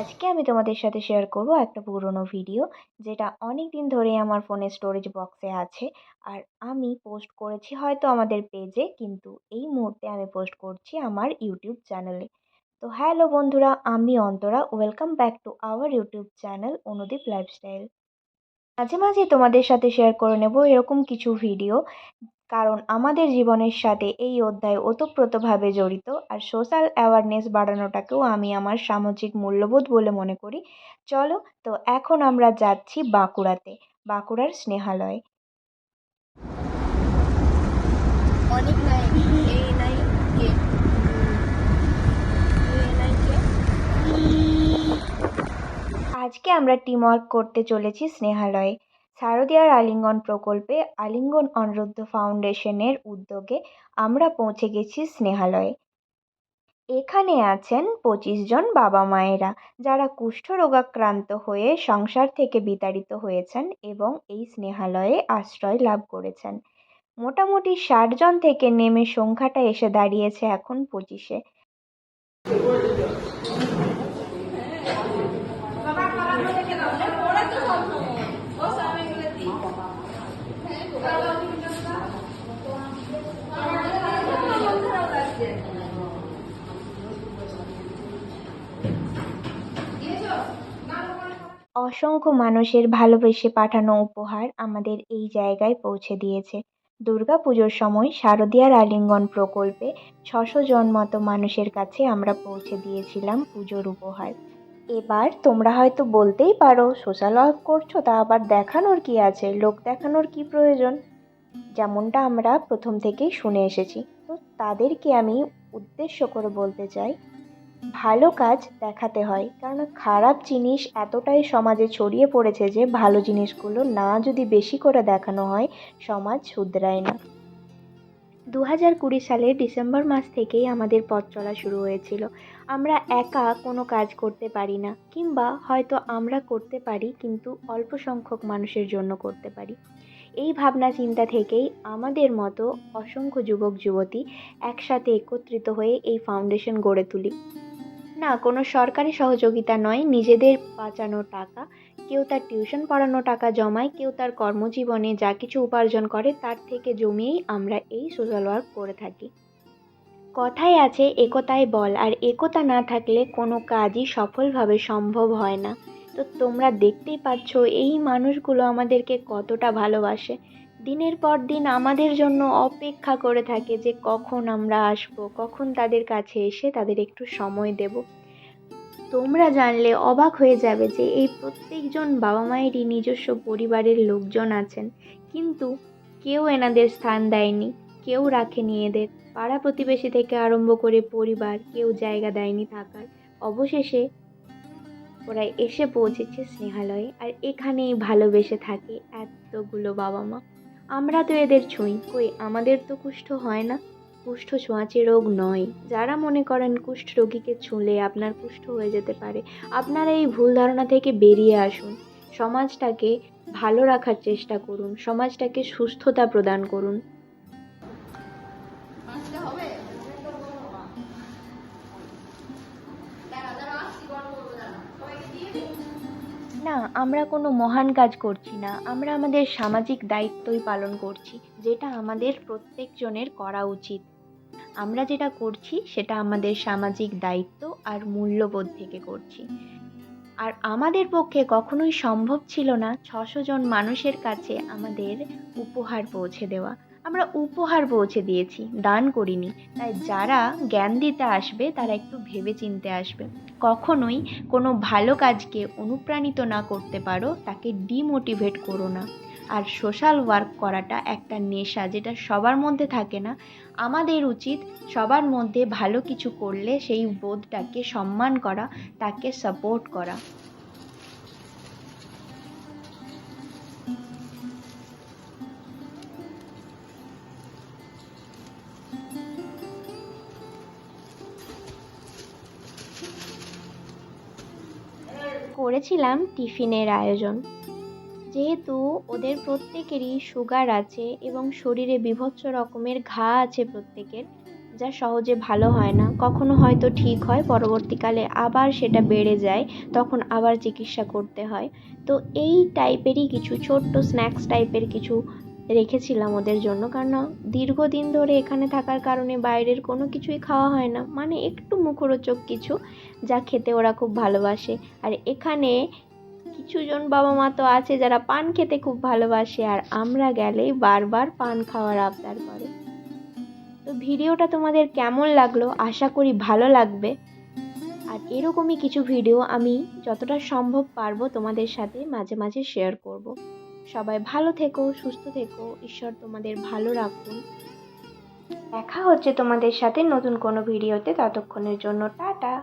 আজকে আমি তোমাদের সাথে শেয়ার করব একটা পুরনো ভিডিও যেটা অনেক দিন ধরে আমার ফোনের স্টোরেজ বক্সে আছে, আর আমি পোস্ট করেছি হয়তো আমাদের পেজে কিন্তু এই মুহূর্তে আমি পোস্ট করছি আমার ইউটিউব চ্যানেলে তো হ্যালো বন্ধুরা, আমি Antara welcome back to our YouTube channel Anudeep lifestyle মাঝে মাঝে তোমাদের সাথে শেয়ার করে নেব এরকম কিছু ভিডিও কারণ আমাদের জীবনের সাথে এই অধ্যায় ওতপ্রোতভাবে জড়িত আর সোশ্যাল অ্যাওয়ারনেস বাড়ানোটাকেও আমি আমার সামাজিক মূল্যবোধ বলে মনে করি। চলো তো এখন আমরা যাচ্ছি বাঁকুড়াতে বাঁকুড়ার স্নেহালয়। অনেক নাই এই কে? আজকে আমরা টিম ওয়ার্ক করতে চলেছি স্নেহালয়ে। শারদীয়ার আলিঙ্গন প্রকল্পে আলিঙ্গন অনিরুদ্ধ ফাউন্ডেশনের উদ্যোগে আমরা পৌঁছে গেছি স্নেহালয়ে। এখানে আছেন পঁচিশ জন বাবা মায়েরা যারা কুষ্ঠরোগাক্রান্ত হয়ে সংসার থেকে বিতাড়িত হয়েছেন এবং এই স্নেহালয়ে আশ্রয় লাভ করেছেন। মোটামুটি ষাট জন থেকে নেমে সংখ্যাটা এসে দাঁড়িয়েছে এখন পঁচিশে। অসংখ্য মানুষের ভালোবেসে পাঠানো উপহার আমাদের এই জায়গায় পৌঁছে দিয়েছে। দুর্গা পুজোর সময় শারদীয়ার আলিঙ্গন প্রকল্পে ছশো জন মতো মানুষের কাছে আমরা পৌঁছে দিয়েছিলাম পুজোর উপহার। এবার তোমরা হয়তো বলতেই পারো সোশ্যাল ওয়ার্ক করছ তা আবার দেখানোর কি আছে? লোক দেখানোর কি প্রয়োজন? যেমনটা আমরা প্রথম থেকেই শুনে এসেছি। তো তাদেরকে আমি উদ্দেশ্য করে বলতে চাই ভালো কাজ দেখাতে হয়। কারণ খারাপ জিনিস এতটাই সমাজে ছড়িয়ে পড়েছে যে ভালো জিনিসগুলো না যদি বেশি করে দেখানো হয়, সমাজ শুধরায় না। দু হাজার কুড়ি সালের ডিসেম্বর মাস থেকেই আমাদের পথ চলা শুরু হয়েছিল। আমরা একা কোনো কাজ করতে পারি না, কিংবা হয়তো আমরা করতে পারি, কিন্তু অল্প সংখ্যক মানুষের জন্য করতে পারি। এই ভাবনা চিন্তা থেকেই আমাদের মতো অসংখ্য যুবক যুবতী একসাথে একত্রিত হয়ে এই ফাউন্ডেশন গড়ে তুলি। না, কোনো সরকারি সহযোগিতা নয়। নিজেদের বাঁচানো টাকা, কেউ তার টিউশন পড়ানো টাকা জমায়, কেউ তার কর্মজীবনে যা কিছু উপার্জন করে তার থেকে জমিয়েই আমরা এই সোশ্যাল ওয়ার্ক করে থাকি। কথায় আছে, একতায় বল, আর একতা না থাকলে কোনো কাজই সফলভাবে সম্ভব হয় না। তো তোমরা দেখতেই পাচ্ছ, এই মানুষগুলো আমাদেরকে কতটা ভালোবাসে। দিনের পর দিন আমাদের জন্য অপেক্ষা করে থাকে যে কখন আমরা আসব, কখন তাদের কাছে এসে তাদের একটু সময় দেব। তোমরা জানলে অবাক হয়ে যাবে যে এই প্রত্যেকজন বাবা মায়েরই নিজস্ব পরিবারের লোকজন আছেন। কিন্তু কেউ এনাদের স্থান দেয়নি, কেউ রাখেনি এদের। পাড়া প্রতিবেশী থেকে আরম্ভ করে পরিবার, কেউ জায়গা দেয়নি থাকার। অবশেষে ওরা এসে পৌঁছেছে স্নেহালয়ে, আর এখানেই ভালোবেসে থাকে এতগুলো বাবা মা। আমরা তো এদের ছুঁই। কই, আমাদের তো কুষ্ঠ হয় না। কুষ্ঠ ছোঁয়াচে রোগ নয়। যারা মনে করেন কুষ্ঠ রোগীকে ছুঁলে আপনার কুষ্ঠ হয়ে যেতে পারে, আপনারা এই ভুল ধারণা থেকে বেরিয়ে আসুন। সমাজটাকে ভালো রাখার চেষ্টা করুন। সমাজটাকে সুস্থতা প্রদান করুন। না, আমরা কোনো মহান কাজ করছি না। আমরা আমাদের সামাজিক দায়িত্বই পালন করছি, যেটা আমাদের প্রত্যেকজনের করা উচিত। আমরা যেটা করছি, সেটা আমাদের সামাজিক দায়িত্ব আর মূল্যবোধ থেকে করছি। আর আমাদের পক্ষে কখনোই সম্ভব ছিল না ছশো জন মানুষের কাছে আমাদের উপহার পৌঁছে দেওয়া। আমরা উপহার পৌঁছে দিয়েছি, দান করিনি। তাই যারা জ্ঞান দিতে আসবে, তারা একটু ভেবে চিনতে আসবে। কখনোই কোনো ভালো কাজকে অনুপ্রাণিত না করতে পারো, তাকে ডিমোটিভেট করো না। আর সোশ্যাল ওয়ার্ক করাটা একটা নেশা যেটা সবার মধ্যে থাকে না। আমাদের উচিত সবার মধ্যে ভালো কিছু করলে সেই বোধটাকে সম্মান করা, তাকে সাপোর্ট করা। করেছিলাম টিফিনের আয়োজন। যেহেতু ওদের প্রত্যেকেরই সুগার আছে এবং শরীরে বিভৎস রকমের ঘা আছে প্রত্যেকের, যা সহজে ভালো হয় না। কখনো হয়তো ঠিক হয়, পরবর্তীকালে আবার সেটা বেড়ে যায়, তখন আবার চিকিৎসা করতে হয়। তো এই টাইপেরই কিছু, ছোট্ট স্ন্যাক্স টাইপের কিছু রেখেছিলাম ওদের জন্য। কারণ দীর্ঘদিন ধরে এখানে থাকার কারণে বাইরের কোনো কিছুই খাওয়া হয় না। মানে একটু মুখরোচক কিছু যা খেতে ওরা খুব ভালোবাসে। আর এখানে কিছুজন বাবা মা তো আছে যারা পান খেতে খুব ভালোবাসে। আর আমরা গেলেই বারবার পান খাওয়ার আবদার করে। তো ভিডিওটা তোমাদের কেমন লাগল? আশা করি ভালো লাগবে। আর এরকমই কিছু ভিডিও আমি যতটা সম্ভব পারব তোমাদের সাথে মাঝে মাঝে শেয়ার করব। সবাই ভালো থেকো, সুস্থ থেকো। ঈশ্বর তোমাদের ভালো রাখুন। দেখা হচ্ছে তোমাদের সাথে নতুন কোনো ভিডিওতে। ততক্ষণের জন্য টাটা।